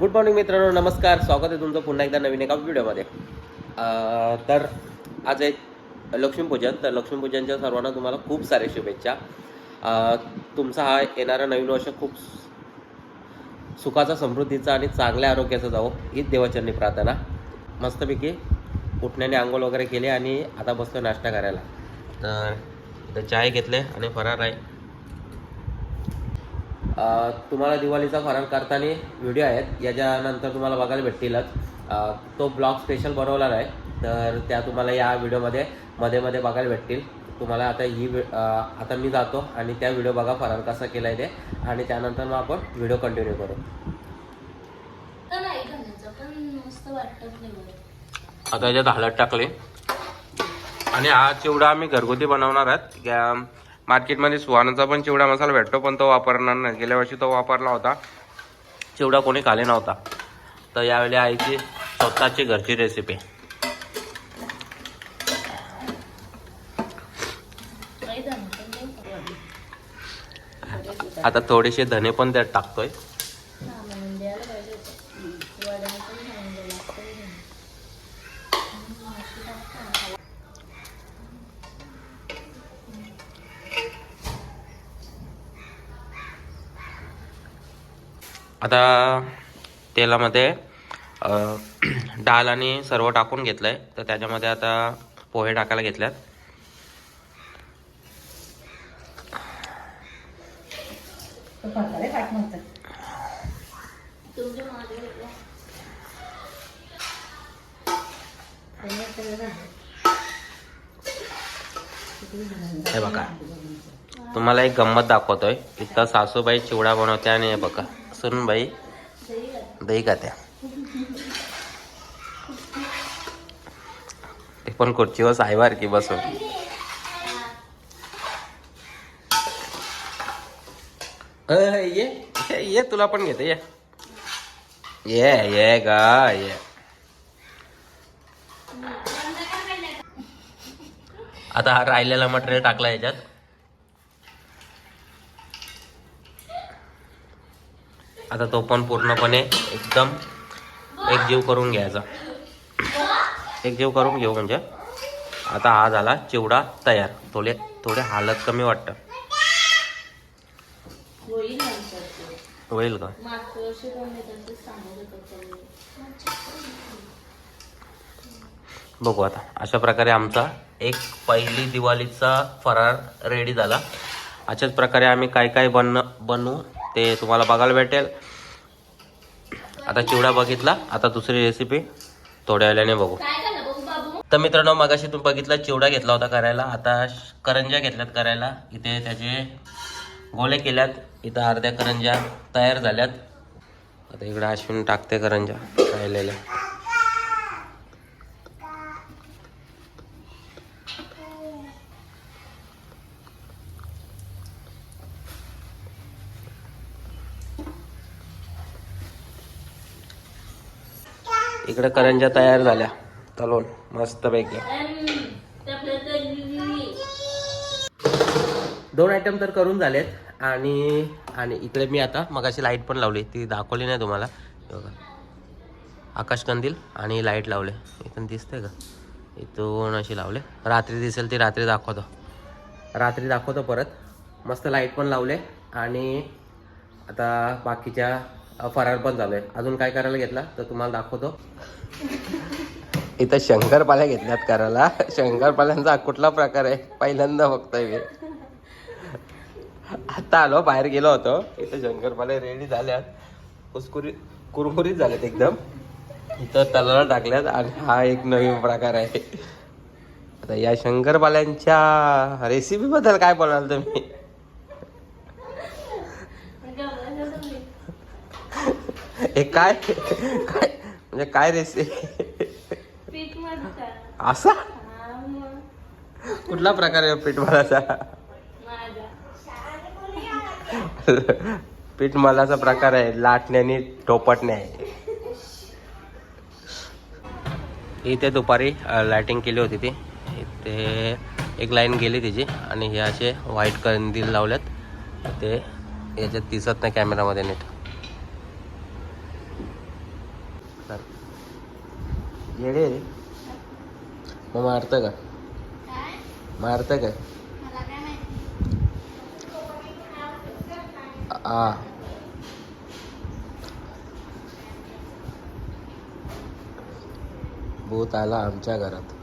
Good morning मित्रांनो. नमस्कार. स्वागत आहे तुमचं पुन्हा एकदा नवीन एका व्हिडिओमध्ये. तर आज आहे लक्ष्मीपूजन. तर लक्ष्मीपूजनच्या सर्वांना तुम्हाला खूप सारे शुभेच्छा. तुमचा हा येणारा नवीन वर्ष खूप सुखाचा समृद्धीचा आणि चांगल्या आरोग्याचा जावो. हीच देवाचरणी प्रार्थना. मस्तपैकी उठण्याने आंघोळ वगैरे केले आणि आता बसतो नाश्ता करायला. तर इथं चाय घेतले आणि फरार आहे. तुम्हाला दिवाळीचा फराळ करताना व्हिडिओ आहेत. याच्यानंतर तुम्हाला बघायला भेटतीलच. तो ब्लॉग स्पेशल बनवला आहे. तर त्या तुम्हाला या व्हिडिओमध्ये मध्ये मध्ये बघायला भेटतील. तुम्हाला आता ही आता मी जातो आणि त्या व्हिडिओ बघा फराळ कसा केला आहे ते. आणि त्यानंतर मग आपण व्हिडिओ कंटिन्यू करू. आता याच्यात हळद टाकले. आणि हा चिवडा आम्ही घरगुती बनवणार आहेत. मार्केटमध्ये सुहानाचा पण चिवडा मसाला भेटतो पण तो वापरणार नाही. गेल्या वर्षी तो वापरला होता. चिवडा कोणी खाले नव्हता. तर यावेळी आईची स्वतःची घरची रेसिपी आता थोडेसे धने पण त्यात टाकतोय हा, म्हणून द्यायला पाहिजे होतं. वड्या पण घालून द्यायला लागतं ना. हम्म, अशी टाकता. आता तेलामध्ये डाळ आणि सर्व टाकून घेतलंय. तर त्याच्यामध्ये आता पोहे टाकायला घेतल्यात. हे बघा. तुम्हाला एक गंमत दाखवतोय. इथं सासूबाई चिवडा बनवते आणि हे बघा. सुनबाई दही का त्या? खात्या ते पण खुर्चीवर सायबार की बसून. ये ये ये तुला पण घेते ये. ये ये गा ये. आता हा राहिलेला मटेरियल टाकला याच्यात. आता तो पण पूर्णपणे एकदम एकजीव करून घ्यायचा. एकजीव करून घेऊ म्हणजे. आता हा झाला चिवडा तयार. थोडे थोडे हालत कमी वाटतं. होईल का. बघू आता. अशा प्रकारे आमचा एक पहिली दिवाळीचा फराळ रेडी झाला. अशाच प्रकारे आम्ही काय काय बन बनवू ते तुम्हाला बघायला भेटेल. आता चिवडा बघितला आता दुसरी रेसिपी थोड्या वेळाने बघू. तर मित्रांनो मगाशी तुम्ही बघितलं चिवडा घेतला होता करायला. आता करंज्या घेतल्यात करायला. इथे त्याचे गोले केल्यात. इथं अर्ध्या करंज्या तयार झाल्यात. आता इकडे अश्विन टाकते करंज्या राहिलेल्या इकडे करंज्या तयार झाल्या. तलून मस्तपैकी. दोन आयटम तर करून झालेत. आणि आणि इकडे मी आता मगाशी लाइट पण लावली. ती दाखवली नाही तुम्हाला. आकाशकंदील बघा. आणि लाइट लावले. इथून दिसते का? इथून अशी लावले. रात्री दिसेल ती रात्री दाखवतो. रात्री दाखवतो परत. मस्त लाइट पण लावले. आणि आता बाकीच्या फरार पण चालू आहे अजून काय करायला घेतला? तर तुम्हाला दाखवतो. इथं शंकरपाल्या घेतल्यात करायला. शंकरपाल्यांचा कुठला प्रकार आहे? पहिल्यांदा बघतोय मी. आता आलो बाहेर गेलो होतो. इथं शंकरपाले रेडी झाल्यात. कुसकुरी कुरमुरीत झाल्यात एकदम. इथं तलाला टाकल्यात आणि हा एक नवीन प्रकार आहे. आता या शंकरपाल्यांच्या रेसिपी बद्दल काय बोलाल तुम्ही? हे काय? काय? म्हणजे काय रेसिपी पीठ असा? हा मग कुठला प्रकार आहे पीठमालाचा? माझा पीठमालाचा प्रकार आहे लाटण्याने टोपटणे. आहे इथे दुपारी लाइटिंग केली होती ती. इथे एक लाईन गेली तिची आणि हे असे व्हाईट कंदील लावल्यात ते याच्यात दिसत नाही कॅमेरामध्ये नीट. येडे. मग मारतं का? काय? मारतं का? आ. भूत आला आमच्या घरात.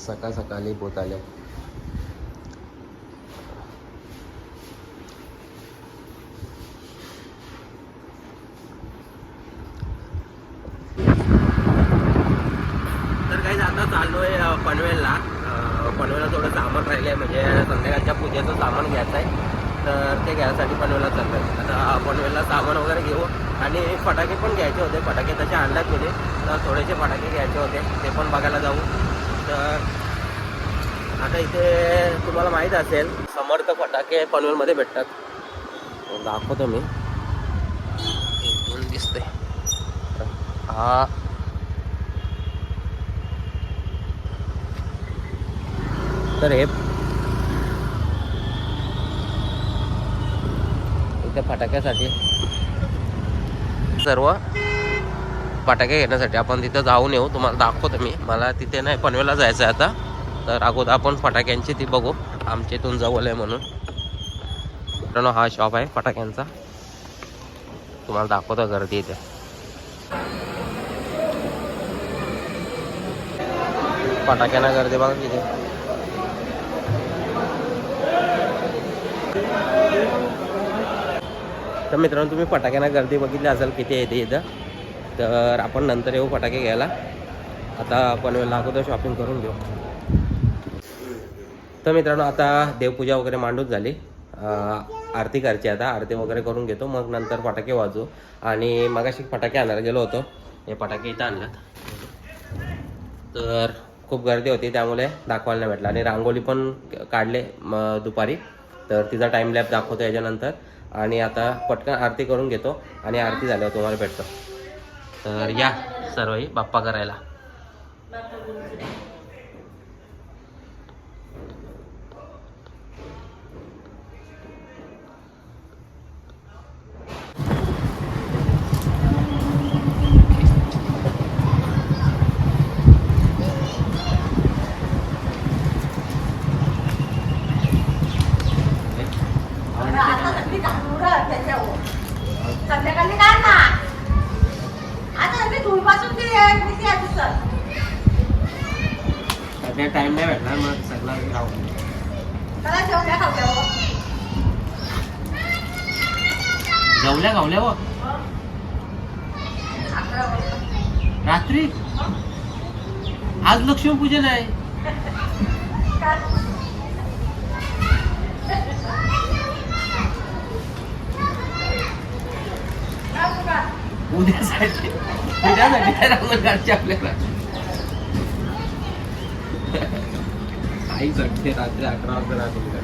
सकाळ सकाळी भूत आले. काही आता चाललोय पनवेलला. पनवेलला थोडं सामान राहिलंय म्हणजे संध्याकाळच्या पूजेचं सामान घ्यायचं आहे तर ते घ्यायसाठी पनवेलला चाललोय. आता पनवेलला सामान वगैरे घेऊ आणि फटाके पण घ्यायचे होते. फटाके तसे आणल्यात म्हणजे तर थोडेसे फटाके घ्यायचे होते. ते पण बघायला जाऊ. तर आता इथे तुम्हाला माहीत असेल समर्थ फटाके पनवेलमध्ये भेटतात. दाखवतो मी. दिसते हा. तर हे इथे फटाक्यासाठी. सर्व फटाके घेण्यासाठी आपण तिथं जाऊन येऊ. तुम्हाला दाखवतो मी. मला तिथे नाही पनवेला जायचं आहे आता. तर अगोदर आपण फटाक्यांची ती बघू. आमच्या इथून जवळ आहे म्हणून. मित्रांनो हा शॉप आहे फटाक्यांचा. तुम्हाला दाखवतो गर्दी इथे. फटाक्यांना गर्दी बघा तिथे तर मित्रांनो तुम्ही फटाक्यांना गर्दी बघितली असेल किती येते इथं तर आपण नंतर येऊ फटाके घ्यायला. आता आपण अगोदर शॉपिंग करून घेऊ. तर मित्रांनो आता देवपूजा वगैरे मांडून झाली. आरती करायची आता आरती वगैरे करून घेतो. मग नंतर फटाके वाजू. आणि मगाशी फटाके आणायला गेलो होतो. हे फटाके इथं आणलात तर खूप गर्दी होती त्यामुळे दाखवायला नाही भेटलं. आणि रांगोळी पण काढले दुपारी. तर तिचा टाईम लॅब दाखवतो याच्यानंतर. आणि आता पटकन आरती करून घेतो आणि आरती झाल्यावर तुम्हाला भेटतो. तर या सर्वही बाप्पा करायला संध्याकाळी काय ना आता मी धुळपासून ते किती आहे सर सध्या टाईम नाही भेटणार मग सगळं राहू त्याला जेवण्या खावल्या जेवल्या रात्री? आज लक्ष्मीपूजन आहे. उद्यासाठी उद्यासाठी काय रांगोळी काढची आपल्याला. आई जगते रात्री अकरा वाजता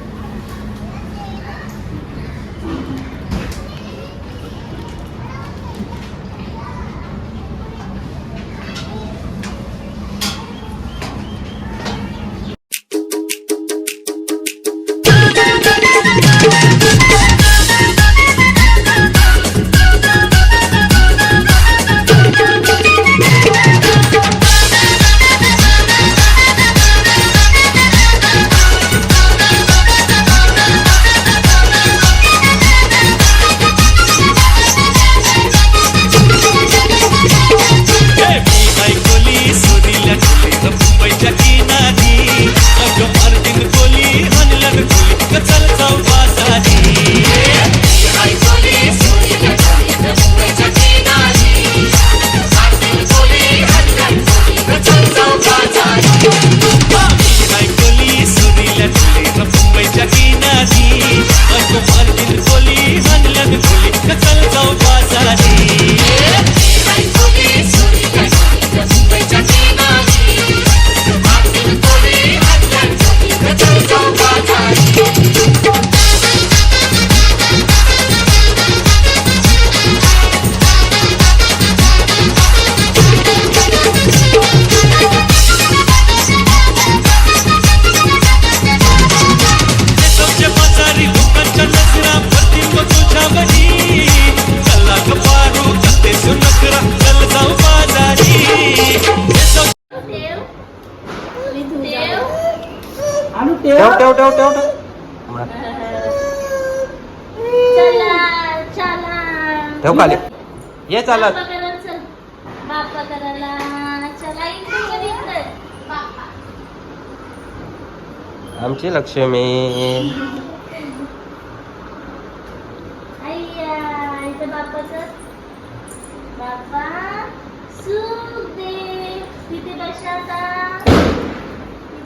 ठेव. ठेव ठेव ठेव म्हणा. चला चला. ठेव खाली. ये चालत. आमची लक्ष्मी. बाप्पा सुख दे तिथे बसा आता?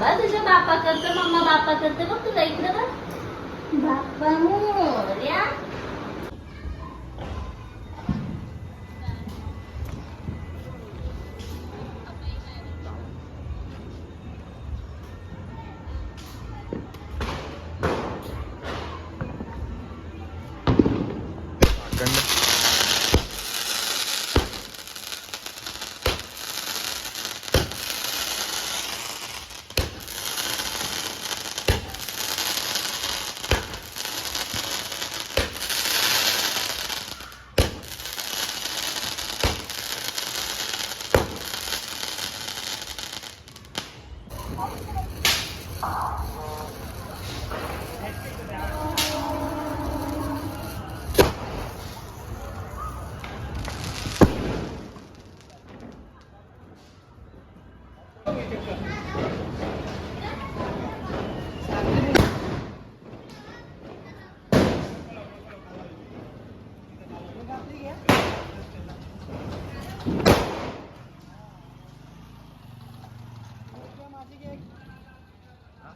थांबा तुझ्या बाप्पा करतो मम्मा बाप्पा करते बघ तुला इकडे बघ. बाप्पा मोर्या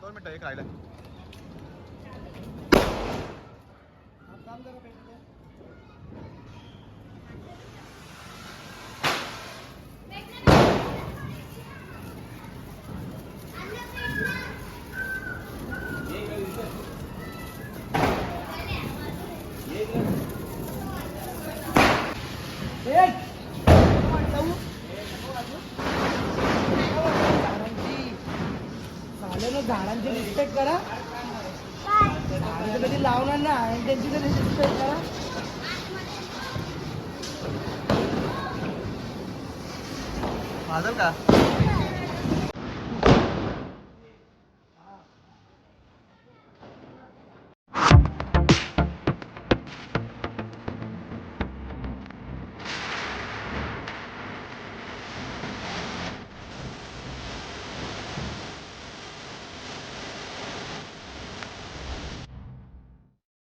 दोन मिनिटं एक राहिलं झालं ना झाडांची रिस्पेक्ट करा. तर कधी लावणार ना आणि त्यांची तरी रिस्पेक्ट करा. माझं का?